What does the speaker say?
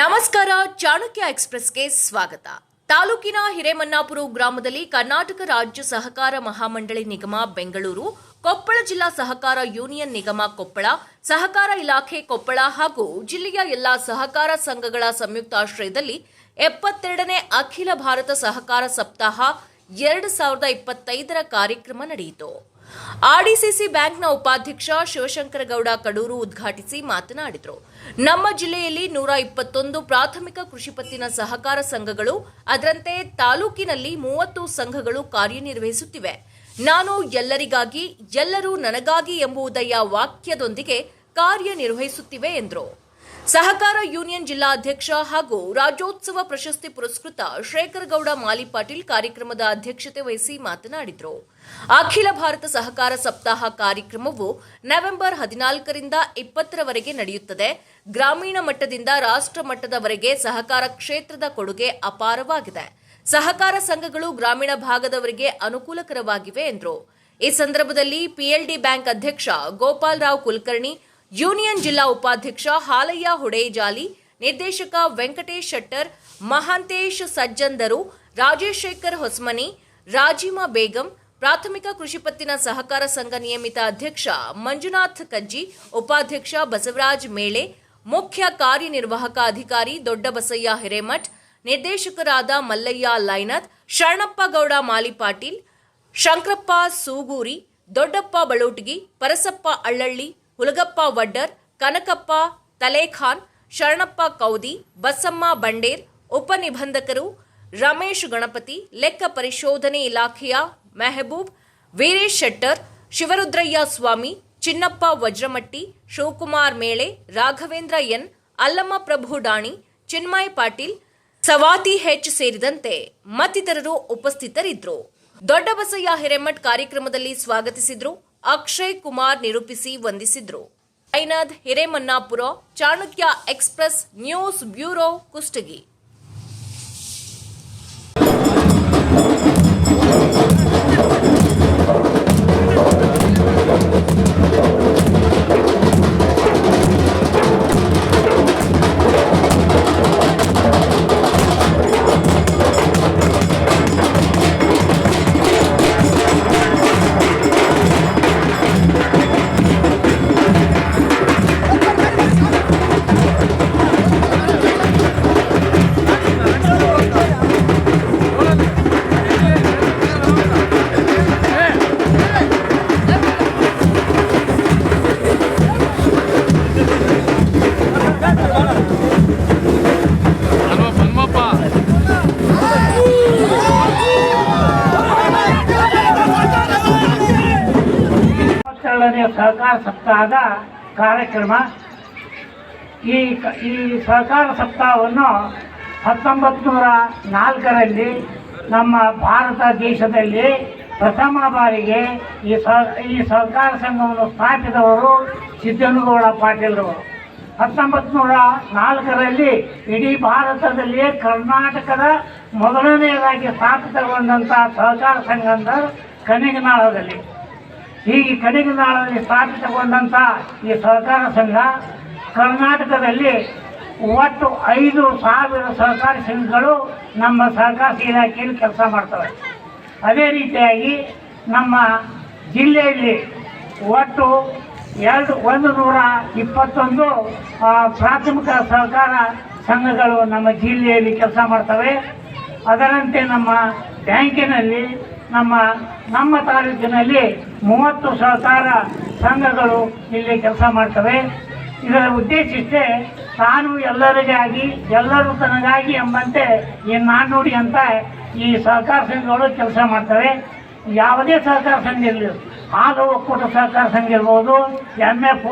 ನಮಸ್ಕಾರ, ಚಾಣಕ್ಯ ಎಕ್ಸ್ಪ್ರೆಸ್ಗೆ ಸ್ವಾಗತ. ತಾಲೂಕಿನ ಹಿರೇಮನ್ನಾಪುರ ಗ್ರಾಮದಲ್ಲಿ ಕರ್ನಾಟಕ ರಾಜ್ಯ ಸಹಕಾರ ಮಹಾಮಂಡಳಿ ನಿಗಮ, ಬೆಂಗಳೂರು, ಕೊಪ್ಪಳ ಜಿಲ್ಲಾ ಸಹಕಾರ ಯೂನಿಯನ್ ನಿಗಮ, ಕೊಪ್ಪಳ, ಸಹಕಾರ ಇಲಾಖೆ ಕೊಪ್ಪಳ ಹಾಗೂ ಜಿಲ್ಲೆಯ ಎಲ್ಲಾ ಸಹಕಾರ ಸಂಘಗಳ ಸಂಯುಕ್ತಾಶ್ರಯದಲ್ಲಿ ಎಪ್ಪತ್ತೆರಡನೇ ಅಖಿಲ ಭಾರತ ಸಹಕಾರ ಸಪ್ತಾಹ ಎರಡು ಸಾವಿರದ ಇಪ್ಪತ್ತೈದರ ಕಾರ್ಯಕ್ರಮ ನಡೆಯಿತು. ಆರ್ಡಿಸಿಸಿ ಬ್ಯಾಂಕ್ನ ಉಪಾಧ್ಯಕ್ಷ ಶಿವಶಂಕರಗೌಡ ಕಡೂರು ಉದ್ಘಾಟಿಸಿ ಮಾತನಾಡಿದರು. ನಮ್ಮ ಜಿಲ್ಲೆಯಲ್ಲಿ ನೂರ ಇಪ್ಪತ್ತೊಂದು ಪ್ರಾಥಮಿಕ ಕೃಷಿ ಪತ್ತಿನ ಸಹಕಾರ ಸಂಘಗಳು, ಅದರಂತೆ ತಾಲೂಕಿನಲ್ಲಿ ಮೂವತ್ತು ಸಂಘಗಳು ಕಾರ್ಯನಿರ್ವಹಿಸುತ್ತಿವೆ. ನಾನು ಎಲ್ಲರಿಗಾಗಿ, ಎಲ್ಲರೂ ನನಗಾಗಿ ಎಂಬುದಯ್ಯ ವಾಕ್ಯದೊಂದಿಗೆ ಕಾರ್ಯನಿರ್ವಹಿಸುತ್ತಿವೆ ಎಂದರು. ಸಹಕಾರ ಯೂನಿಯನ್ ಜಿಲ್ಲಾಧ್ಯಕ್ಷ ಹಾಗೂ ರಾಜ್ಯೋತ್ಸವ ಪ್ರಶಸ್ತಿ ಪುರಸ್ಕೃತ ಶೇಖರಗೌಡ ಮಾಲಿಪಾಟೀಲ್ ಕಾರ್ಯಕ್ರಮದ ಅಧ್ಯಕ್ಷತೆ ವಹಿಸಿ ಮಾತನಾಡಿದರು. ಅಖಿಲ ಭಾರತ ಸಹಕಾರ ಸಪ್ತಾಹ ಕಾರ್ಯಕ್ರಮವು ನವೆಂಬರ್ ಹದಿನಾಲ್ಕರಿಂದ ಇಪ್ಪತ್ತರವರೆಗೆ ನಡೆಯುತ್ತದೆ. ಗ್ರಾಮೀಣ ಮಟ್ಟದಿಂದ ರಾಷ್ಟ್ರ ಮಟ್ಟದವರೆಗೆ ಸಹಕಾರ ಕ್ಷೇತ್ರದ ಕೊಡುಗೆ ಅಪಾರವಾಗಿದೆ. ಸಹಕಾರ ಸಂಘಗಳು ಗ್ರಾಮೀಣ ಭಾಗದವರಿಗೆ ಅನುಕೂಲಕರವಾಗಿವೆ ಎಂದರು. ಈ ಸಂದರ್ಭದಲ್ಲಿ ಪಿಎಲ್ಡಿ ಬ್ಯಾಂಕ್ ಅಧ್ಯಕ್ಷ ಗೋಪಾಲ್ ರಾವ್ ಕುಲಕರ್ಣಿ ಯೂನಿಯನ್ ಜಿಲ್ಲಾ ಉಪಾಧ್ಯಕ್ಷ ಹಾಲಯ್ಯ ಹುಡೇಜಾಲಿ, ನಿರ್ದೇಶಕ ವೆಂಕಟೇಶ್ ಶೆಟ್ಟರ್, ಮಹಾಂತೇಶ್ ಸಜ್ಜಂದರು ರಾಜೇಶ್ ಶೇಖರ್ ಹೊಸ್ಮನಿ, ರಾಜಿಮಾ ಬೇಗಂ, ಪ್ರಾಥಮಿಕ ಕೃಷಿ ಪತ್ತಿನ ಸಹಕಾರ ಸಂಘ ನಿಯಮಿತ ಅಧ್ಯಕ್ಷ ಮಂಜುನಾಥ್ ಕಜ್ಜಿ, ಉಪಾಧ್ಯಕ್ಷ ಬಸವರಾಜ್ ಮೇಳೆ, ಮುಖ್ಯ ಕಾರ್ಯನಿರ್ವಾಹಕ ಅಧಿಕಾರಿ ದೊಡ್ಡಬಸಯ್ಯ ಹಿರೇಮಠ್, ನಿರ್ದೇಶಕರಾದ ಮಲ್ಲಯ್ಯ ಲೈನತ್, ಶರಣಪ್ಪ ಗೌಡ ಮಾಲಿಪಾಟೀಲ್, ಶಂಕರಪ್ಪ ಸೂಗೂರಿ, ದೊಡ್ಡಪ್ಪ ಬಳೋಟಗಿ, ಪರಸಪ್ಪ ಅಳ್ಳಳ್ಳಿ ಹುಲಗಪ್ಪ ವಡ್ಡರ್, ಕನಕಪ್ಪ ತಲೇಖಾನ್, ಶರಣಪ್ಪ ಕೌದಿ, ಬಸಮ್ಮ ಬಂಡೇರ್, ಉಪನಿಬಂಧಕರು, ರಮೇಶ್ ಗಣಪತಿ, ಲೆಕ್ಕ ಪರಿಶೋಧನೆ ಇಲಾಖೆಯ ಮೆಹಬೂಬ್, ವೀರೇಶ್ ಶೆಟ್ಟರ್, ಶಿವರುದ್ರಯ್ಯ ಸ್ವಾಮಿ, ಚಿನ್ನಪ್ಪ ವಜ್ರಮಟ್ಟಿ, ಶಿವಕುಮಾರ್ ಮೇಳೆ, ರಾಘವೇಂದ್ರ ಎನ್, ಅಲ್ಲಮ್ಮ ಪ್ರಭು ಡಾಣಿ, ಚಿನ್ಮಯ್ ಪಾಟೀಲ್, ಸವಾತಿ ಹೆಚ್ ಸೇರಿದಂತೆ ಮತ್ತಿತರರು ಉಪಸ್ಥಿತರಿದ್ದರು. ದೊಡ್ಡಬಸಯ್ಯ ಹಿರೇಮಠ್ ಕಾರ್ಯಕ್ರಮದಲ್ಲಿ ಸ್ವಾಗತಿಸಿದ್ರು. ಅಕ್ಷಯ್ ಕುಮಾರ್ ನಿರೂಪಿಸಿ ವಂದಿಸಿದ್ರು. Ainath Hiremannapura Chanakya express news bureau Kushtagi. ಇಪ್ಪತ್ತೆರಡನೇ ಸಹಕಾರ ಸಪ್ತಾಹದ ಕಾರ್ಯಕ್ರಮ. ಈ ಈ ಸಹಕಾರ ಸಪ್ತಾಹವನ್ನು ಹತ್ತೊಂಬತ್ತು ನೂರ ನಾಲ್ಕರಲ್ಲಿ ನಮ್ಮ ಭಾರತ ದೇಶದಲ್ಲಿ ಪ್ರಥಮ ಬಾರಿಗೆ ಈ ಸಹ ಈ ಸಹಕಾರ ಸಂಘವನ್ನು ಸ್ಥಾಪಿಸಿದವರು ಸಿದ್ದನಗೌಡ ಪಾಟೀಲ್ರವರು ಹತ್ತೊಂಬತ್ತು ನೂರ ನಾಲ್ಕರಲ್ಲಿ ಇಡೀ ಭಾರತದಲ್ಲಿಯೇ ಕರ್ನಾಟಕದ ಮೊದಲನೆಯದಾಗಿ ಸ್ಥಾಪಿತಗೊಂಡಂಥ ಸಹಕಾರ ಸಂಘ ಕನಿಗನಾಳದಲ್ಲಿ ಹೀಗೆ ನಾಳಲ್ಲಿ ಸ್ಥಾಪಿತಗೊಂಡಂಥ ಈ ಸಹಕಾರ ಸಂಘ ಕರ್ನಾಟಕದಲ್ಲಿ ಒಟ್ಟು ಐದು ಸಾವಿರ ಸಹಕಾರಿ ಸಂಘಗಳು ನಮ್ಮ ಸಹಕಾರಿ ಇಲಾಖೆಯಲ್ಲಿ ಕೆಲಸ ಮಾಡ್ತವೆ. ಅದೇ ರೀತಿಯಾಗಿ ನಮ್ಮ ಜಿಲ್ಲೆಯಲ್ಲಿ ಒಟ್ಟು ಎರಡು, ಒಂದು ನೂರ ಇಪ್ಪತ್ತೊಂದು ಪ್ರಾಥಮಿಕ ಸಹಕಾರ ಸಂಘಗಳು ನಮ್ಮ ಜಿಲ್ಲೆಯಲ್ಲಿ ಕೆಲಸ ಮಾಡ್ತವೆ. ಅದರಂತೆ ನಮ್ಮ ಬ್ಯಾಂಕಿನಲ್ಲಿ ನಮ್ಮ ನಮ್ಮ ತಾಲೂಕಿನಲ್ಲಿ ಮೂವತ್ತು ಸಹಕಾರ ಸಂಘಗಳು ಇಲ್ಲಿ ಕೆಲಸ ಮಾಡ್ತವೆ. ಇದರ ಉದ್ದೇಶ ಇಷ್ಟೇ, ತಾನು ಎಲ್ಲರಿಗಾಗಿ ಎಲ್ಲರೂ ತನಗಾಗಿ ಎಂಬಂತೆ ಈ ನಾಣ್ಣುಡಿ ಅಂತ ಈ ಸಹಕಾರ ಸಂಘಗಳು ಕೆಲಸ ಮಾಡ್ತವೆ. ಯಾವುದೇ ಸಹಕಾರ ಸಂಘ ಇರಲಿ ಹಾಲು ಒಕ್ಕೂಟ ಸಹಕಾರ ಸಂಘ ಇರ್ಬೋದು ಎಂ ಎಫ್